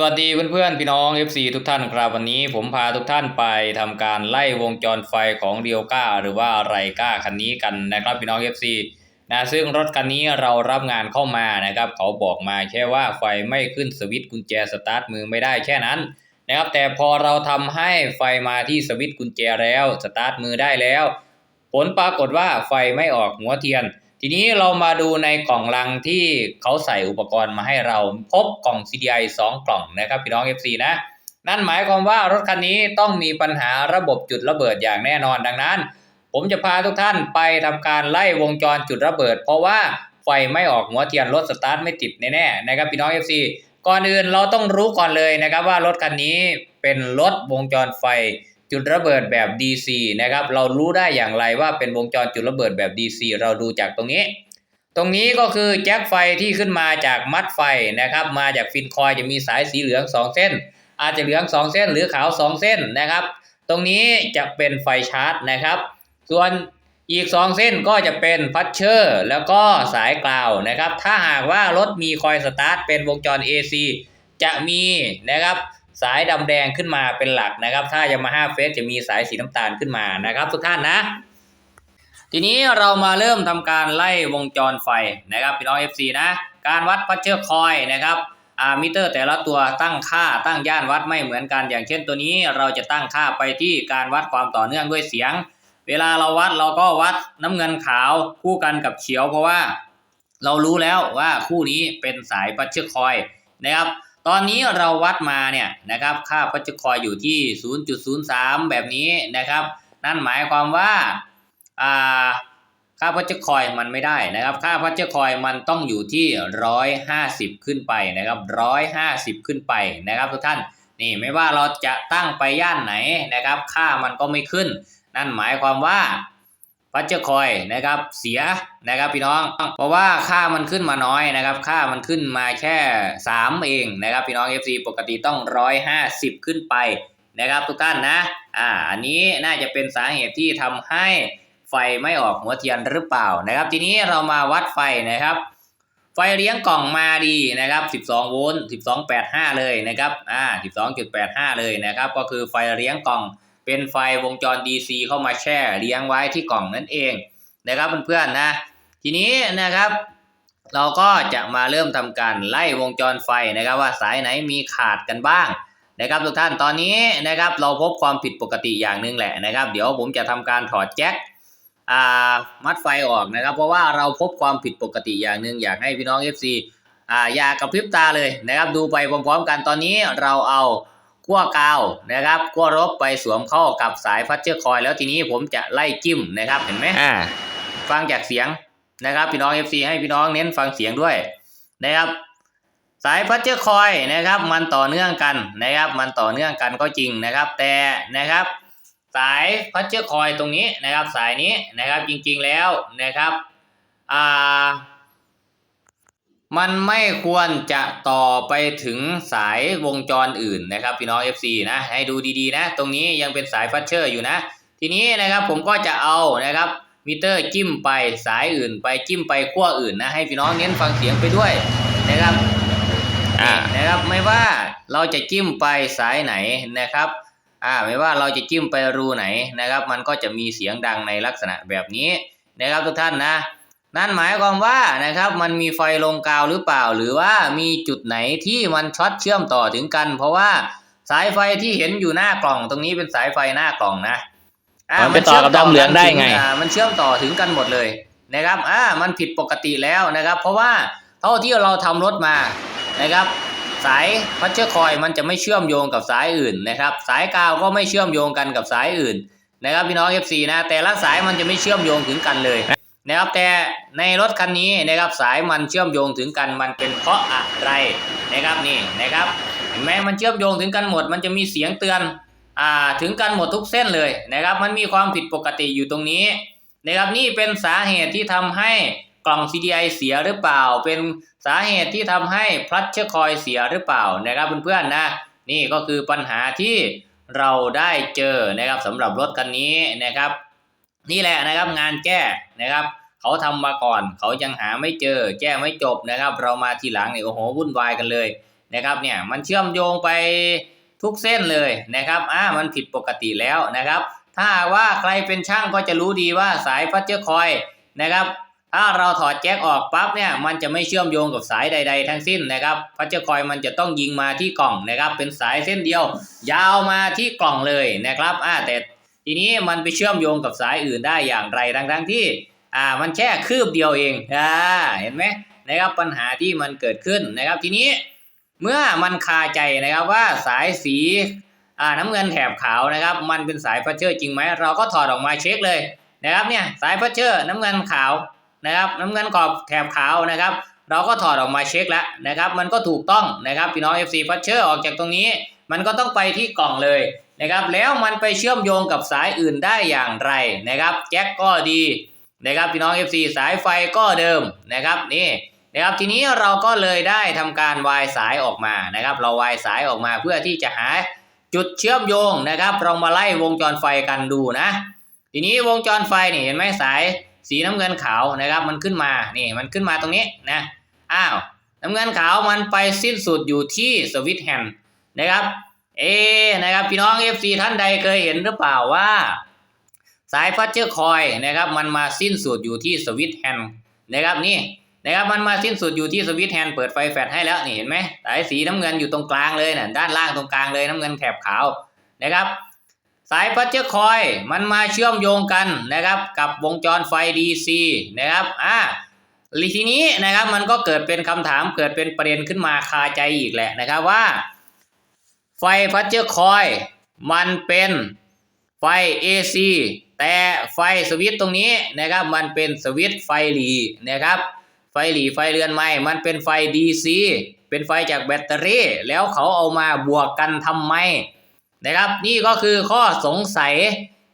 สวัสดีเพื่อนๆ พี่น้อง FC ทุกท่านครับวันนี้ผมพาทุกท่านไปทำการไล่วงจรไฟของเรียวก้าหรือว่าไรก้าคันนี้กันนะครับพี่น้อง FC นะซึ่งรถคันนี้เรารับงานเข้ามานะครับเขาบอกมาแค่ว่าไฟไม่ขึ้นสวิตช์กุญแจสตาร์ทมือไม่ได้แค่นั้นนะครับแต่พอเราทำให้ไฟมาที่สวิตช์กุญแจแล้วสตาร์ทมือได้แล้ว ผลปรากฏว่าไฟไม่ออกหัวเทียน ทีนี้เรามาดูในกล่องลังที่เขาใส่อุปกรณ์มาให้เราพบกล่อง CDI 2 กล่องนะครับพี่น้อง FC นะนั่นหมายความว่ารถคันนี้ต้องมีปัญหาระบบจุดระเบิดอย่างแน่นอนดังนั้น ผมจะพาทุกท่านไปทำการไล่วงจรจุดระเบิด เพราะว่าไฟไม่ออกหัวเทียนรถสตาร์ทไม่ติดแน่ๆนะครับพี่น้อง FC ก่อนอื่นเราต้องรู้ก่อนเลยนะครับว่ารถคันนี้เป็นรถวงจรไฟ จุดระเบิดแบบ DC นะครับ เรารู้ได้อย่างไรว่าเป็นวงจรจุดระเบิดแบบ DC เราดูจากตรงนี้ ตรงนี้ก็คือแจ็คไฟที่ขึ้นมาจากมัดไฟนะครับ มาจากฟินคอยจะมีสายสีเหลือง 2 เส้น อาจจะเหลือง 2 เส้นหรือขาว 2 เส้นนะครับ ตรงนี้จะเป็นไฟชาร์จนะครับ ส่วนอีก 2 เส้นก็จะเป็นพัชเชอร์แล้วก็สายกลาวนะครับ ถ้าหากว่ารถมีคอยสตาร์ทเป็นวงจร AC จะมีนะครับ สายดำแดงขึ้นมาเป็นหลักนะครับ ถ้ายามาฮ่าเฟสจะมีสายสีน้ำตาลขึ้นมานะครับ ทุกท่านนะ ทีนี้เรามาเริ่มทำการไล่วงจรไฟนะครับพี่น้อง FC นะ การวัดพัชเชอร์คอยนะครับอามิเตอร์แต่ละตัวตั้งค่าตั้งย่านวัดไม่เหมือนกัน อย่างเช่นตัวนี้เราจะตั้งค่าไปที่การวัดความต่อเนื่องด้วยเสียง เวลาเราวัดเราก็วัดน้ำเงินขาวคู่กันกับเขียวเพราะว่า เรารู้แล้วว่าคู่นี้เป็นสายพัชเชอร์คอยนะครับ ตอนนี้เราวัดมาเนี่ยนะครับค่าพัชคอยอยู่ที่ 0.03 แบบนี้นะครับ นั่นหมายความว่าอ่าค่าพัชคอยมันไม่ได้นะครับ ค่าพัชคอยมันต้องอยู่ที่ 150 ขึ้นไปนะครับ 150 ขึ้นไปนะครับทุกท่านนี่ไม่ว่าเราจะตั้งไปย่านไหนนะครับ ค่ามันก็ไม่ขึ้น นั่นหมายความว่า พัชเจอร์คอยนะครับเสียนะครับพี่น้อง เพราะว่าค่ามันขึ้นมาน้อยนะครับ ค่ามันขึ้นมาแค่ 3 เองนะครับพี่น้อง FC ปกติต้อง 150 ขึ้นไปนะครับทุกท่านนะอ่าอันนี้น่าจะเป็นสาเหตุที่ทำให้ไฟไม่ออกหัวเทียนหรือเปล่านะครับ ทีนี้เรามาวัดไฟนะครับ ไฟเลี้ยงกล่องมาดีนะครับ 12 โวลต์ 12.85 เลยนะครับอ่า12.85 เลยนะครับ ก็คือไฟเลี้ยงกล่อง เป็นไฟวงจร DC เข้ามาแช่เลี้ยงไว้ที่กล่องนั่นเองนะครับเพื่อนๆนะ ทีนี้นะครับ เราก็จะมาเริ่มทำการไล่วงจรไฟนะครับว่าสายไหนมีขาดกันบ้างนะครับทุกท่านตอนนี้นะครับเราพบความผิดปกติอย่างหนึ่งแหละนะครับ เดี๋ยวผมจะทำการถอดแจ็คอ่ามัดไฟออกนะครับ เพราะว่าเราพบความผิดปกติอย่างหนึ่งอยากให้พี่น้อง FC อ่าอย่ากระพริบตาเลยนะครับ ดูไปพร้อมๆกันตอนนี้เราเอา ขั้วกาวนะครับขั้วลบไปสวมเข้ากับสายพัชเชอร์คอยแล้วทีนี้ผมจะไล่จิ้มนะครับเห็นไหมอ่าฟังจากเสียงนะครับ พี่น้อง FC ให้พี่น้องเน้นฟังเสียงด้วยนะครับ สายพัชเชอร์คอยนะครับ มันต่อเนื่องกันนะครับ มันต่อเนื่องกันก็จริงนะครับ แต่นะครับ สายพัชเชอร์คอยตรงนี้นะครับ สายนี้นะครับจริงๆแล้วนะครับอ่า มันไม่ควรจะต่อไปถึงสายวงจรอื่นนะครับพี่น้อง FC นะให้ดูดีๆนะ ตรงนี้ยังเป็นสายฟัชเชอร์อยู่นะ ทีนี้นะครับผมก็จะเอานะครับมิเตอร์จิ้มไปสายอื่นไปจิ้มไปขั้วอื่นนะให้พี่น้องเน้นฟังเสียงไปด้วยนะครับอ่านะครับไม่ว่าเราจะจิ้มไปสายไหนนะครับอ่าไม่ว่าเราจะจิ้มไปรูไหนนะครับ มันก็จะมีเสียงดังในลักษณะแบบนี้นะครับทุกท่านนะ นั่นหมายความว่านะครับมันมีไฟลงกาวหรือเปล่า หรือว่ามีจุดไหนที่มันช็อตเชื่อมต่อถึงกัน เพราะว่าสายไฟที่เห็นอยู่หน้ากล่องตรงนี้เป็นสายไฟหน้ากล่องนะามันไปต่อกับดำเหลืองได้ไงอ่ามันเชื่อมต่อถึงกันหมดเลยนะครับอ่ามันผิดปกติแล้วนะครับ เพราะว่าเท่าที่เราทำรถมานะครับ สายพัชเชอร์คอยมันจะไม่เชื่อมโยงกับสายอื่นนะครับ สายกาวก็ไม่เชื่อมโยงกันกับสายอื่นนะครับพี่น้อง FC นะแต่ละสายมันจะไม่เชื่อมโยงถึงกันเลย นะครับแต่ในรถคันนี้นะครับสายมันเชื่อมโยงถึงกันมันเป็นเพราะอะไรนะครับนี่นะครับเห็นไหมมันเชื่อมโยงถึงกันหมด มันจะมีเสียงเตือนอ่าถึงกันหมดทุกเส้นเลยนะครับ มันมีความผิดปกติอยู่ตรงนี้นะครับนี่เป็นสาเหตุที่ทำให้กล่อง CDI เสียหรือเปล่า เป็นสาเหตุที่ทำให้พลัชเชอร์คอยเสียหรือเปล่านะครับเพื่อนๆนะนี่ก็คือปัญหาที่เราได้เจอนะครับสำหรับรถคันนี้นะครับ นี่แหละนะครับงานแก้นะครับเขาทำมาก่อน เขายังหาไม่เจอ แก้ไม่จบนะครับ เรามาทีหลังเนี่ยโอ้โหวุ่นวายกันเลยนะครับเนี่ยมันเชื่อมโยงไปทุกเส้นเลยนะครับอ่ามันผิดปกติแล้วนะครับ ถ้าว่าใครเป็นช่างก็จะรู้ดีว่าสายพัชเจอร์คอยนะครับ ถ้าเราถอดแจ็คออกปั๊บเนี่ยมันจะไม่เชื่อมโยงกับสายใด ๆ ทั้งสิ้นนะครับพัชเจอร์คอยมันจะต้องยิงมาที่กล่องนะครับ เป็นสายเส้นเดียว ยาวมาที่กล่องเลยนะครับอ่าแต่ ทีนี้มันไปเชื่อมโยงกับสายอื่นได้อย่างไรทั้งๆที่อ่ามันแค่คืบเดียวเองอ่าเห็นไหมนะครับปัญหาที่มันเกิดขึ้นนะครับ ทีนี้เมื่อมันคาใจนะครับว่าสายสีอ่าน้ำเงินแถบขาวนะครับ มันเป็นสายพัชเชอร์จริงไหมเราก็ถอดออกมาเช็คเลยนะครับเนี่ยสายพัชเชอร์น้ำเงินขาวนะครับ น้ำเงินกรอบแถบขาวนะครับ เราก็ถอดออกมาเช็คแล้วนะครับ มันก็ถูกต้องนะครับพี่น้อง FC พัชเชอร์ออกจากตรงนี้ มันก็ต้องไปที่กล่องเลย นะครับแล้วมันไปเชื่อมโยงกับสายอื่นได้อย่างไรนะครับแจ็คก็ดีนะครับพี่น้อง FC สายไฟก็เดิมนะครับนี่นะครับทีนี้เราก็เลยได้ทำการวายสายออกมานะครับ เราวายสายออกมาเพื่อที่จะหาจุดเชื่อมโยงนะครับ เรามาไล่วงจรไฟกันดูนะ ทีนี้วงจรไฟนี่เห็นไหมสายสีน้ำเงินขาวนะครับ มันขึ้นมานี่มันขึ้นมาตรงนี้นะอ้าวน้ำเงินขาวมันไปสิ้นสุดอยู่ที่สวิตช์แฮนด์นะครับ เอะนะครับพี่น้อง FC ท่านใดเคยเห็นหรือเปล่าว่า สายฟัชเจอร์คอยนะครับมันมาสิ้นสุดอยู่ที่สวิตช์แฮนด์นะครับนี่นะครับมันมาสิ้นสุดอยู่ที่สวิตช์แฮนด์เปิดไฟแฟลชให้แล้วนี่เห็นไหมสายสีน้ำเงินอยู่ตรงกลางเลยนะ่ะด้านล่างตรงกลางเลยน้ำเงินแถบขาวนะครับ สายฟัชเจอร์คอยมันมาเชื่อมโยงกันนะครับกับวงจรไฟ DC นะครับอ่าทีนี้นะครับมันก็เกิดเป็นคำถามเกิดเป็นประเด็นขึ้นมาคาใจอีกแหละนะครับว่า ไฟพัชเจอร์คอย มันเป็นไฟ AC แต่ไฟสวิตช์ตรงนี้นะครับ มันเป็นสวิตช์ไฟหลีนะครับ ไฟหลีไฟเรือนไม้มันเป็นไฟ DC เป็นไฟจากแบตเตอรี่ แล้วเขาเอามาบวกกันทำไมนะครับ นี่ก็คือข้อสงสัย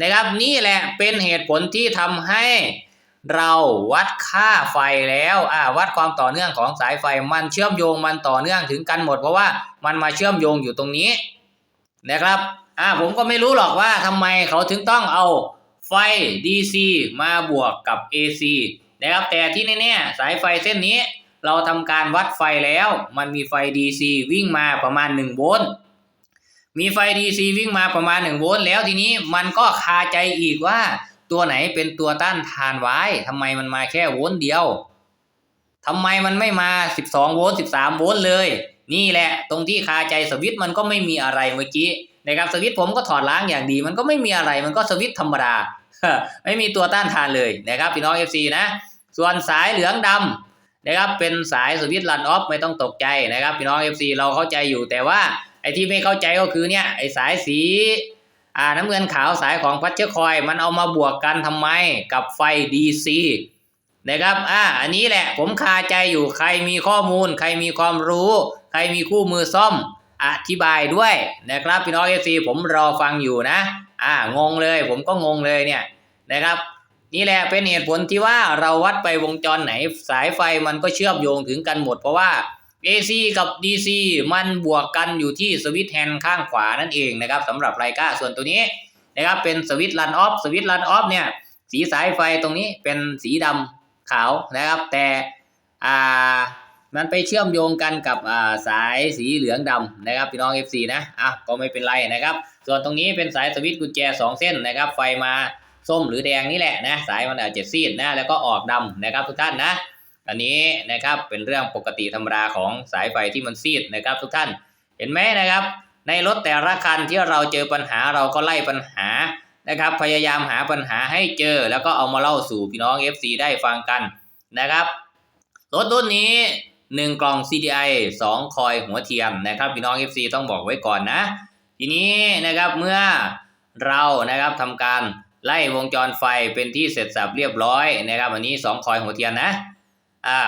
นะครับ นี่แหละเป็นเหตุผลที่ทำให้ เราวัดค่าไฟแล้วอ่าวัดความต่อเนื่องของสายไฟมันเชื่อมโยงมันต่อเนื่องถึงกันหมด เพราะว่ามันมาเชื่อมโยงอยู่ตรงนี้นะครับอ่าผมก็ไม่รู้หรอกว่าทำไมเขาถึงต้องเอาไฟ DC มาบวกกับ AC นะครับแต่ที่แน่ๆสายไฟเส้นนี้ เราทำการวัดไฟแล้ว มันมีไฟ DC วิ่งมาประมาณ1โวลต์มีไฟ DC วิ่งมาประมาณ1โวลต์แล้วทีนี้มันก็คาใจอีกว่า ตัวไหนเป็นตัวต้านทานไว้ทำไมมันมาแค่โวลต์เดียวทำไมมันไม่มา 12 โวลต์13 โวลต์เลย นี่แหละ ตรงที่คาใจสวิตมันก็ไม่มีอะไรเมื่อกี้นะครับสวิตผมก็ถอดล้างอย่างดี มันก็ไม่มีอะไรมันก็สวิตธรรมดาไม่มีตัวต้านทานเลยนะครับพี่น้อง FC นะ ส่วนสายเหลืองดำนะครับเป็นสายสวิตลันออฟไม่ต้องตกใจนะครับพี่น้อง FC เราเข้าใจอยู่แต่ว่าไอ้ที่ไม่เข้าใจก็คือเนี่ยไอ้สายสี อ่าน้ำเงินขาวสายของพัชเชอร์คอย มันเอามาบวกกันทำไมกับไฟ DC นะครับอ่าอันนี้แหละผมคาใจอยู่ใครมีข้อมูล ใครมีความรู้ ใครมีคู่มือซ่อมอธิบายด้วยนะครับพี่น้อง FC ผมรอฟังอยู่นะ อ่างงเลยผมก็งงเลยเนี่ยนะครับ นี่แหละเป็นเหตุผลที่ว่าเราวัดไปวงจรไหนสายไฟมันก็เชื่อมโยงถึงกันหมดเพราะว่า AC กับ DC มันบวกกันอยู่ที่สวิตช์แฮนด์ข้างขวานั่นเองนะครับสำหรับไรก้าส่วนตัวนี้นะครับเป็นสวิตช์ลันออฟสวิตช์ลันออฟเนี่ยสีสายไฟตรงนี้เป็นสีดำขาวนะครับ แต่อ่ามันไปเชื่อมโยงกันกับอ่าสายสีเหลืองดำนะครับพี่น้อง FC นะอะก็ไม่เป็นไรนะครับ ส่วนตรงนี้เป็นสายสวิตช์กุญแจ 2 เส้นนะครับไฟมาส้มหรือแดงนี่แหละนะสายมันอาจจะซีดนะแล้วก็ออกดำนะครับทุกท่านนะ อันนี้นะครับเป็นเรื่องปกติธรรมดาของสายไฟที่มันซีดนะครับทุกท่านเห็นไหมนะครับ ในรถแต่ละคันที่เราเจอปัญหาเราก็ไล่ปัญหานะครับ พยายามหาปัญหาให้เจอ แล้วก็เอามาเล่าสู่พี่น้อง FC ได้ฟังกันนะครับรถรุ่นนี้ 1 กล่อง CDI 2 คอยหัวเทียมนะครับพี่น้อง FC ต้องบอกไว้ก่อนนะ ทีนี้นะครับเมื่อเรานะครับทำการไล่วงจรไฟเป็นที่เสร็จสับเรียบร้อยนะครับอันนี้ 2 คอยหัวเทียนนะ อ่า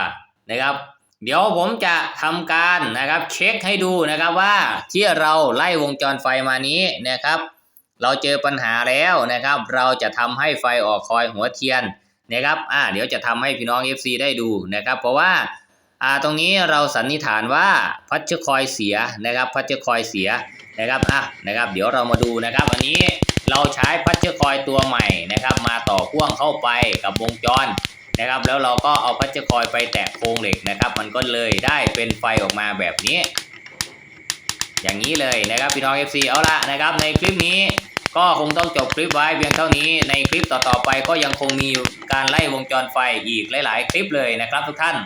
นะครับ เดี๋ยวผมจะทำการนะครับเช็คให้ดูนะครับว่าที่เราไล่วงจรไฟมานี้นะครับ เราเจอปัญหาแล้วนะครับ เราจะทำให้ไฟออกคอยหัวเทียนนะครับอ่าเดี๋ยวจะทำให้พี่น้อง FC ได้ดูนะครับ เพราะว่าอ่าตรงนี้เราสันนิษฐานว่าพัชคอยเสียนะครับ พัชคอยเสียนะครับอะนะครับ เดี๋ยวเรามาดูนะครับ อันนี้เราใช้พัชคอยตัวใหม่นะครับ มาต่อพ่วงเข้าไปกับวงจร นะครับ แล้วเราก็เอาพัชคอยไปแตะโครงเหล็กนะครับ มันก็เลยได้เป็นไฟออกมาแบบนี้ อย่างนี้เลยนะครับพี่น้อง FC เอาละนะครับ ในคลิปนี้ก็คงต้องจบคลิปไว้เพียงเท่านี้ในคลิปต่อๆไปก็ยังคงมีการไล่วงจรไฟอีกหลาย ๆ คลิปเลยนะครับทุกท่าน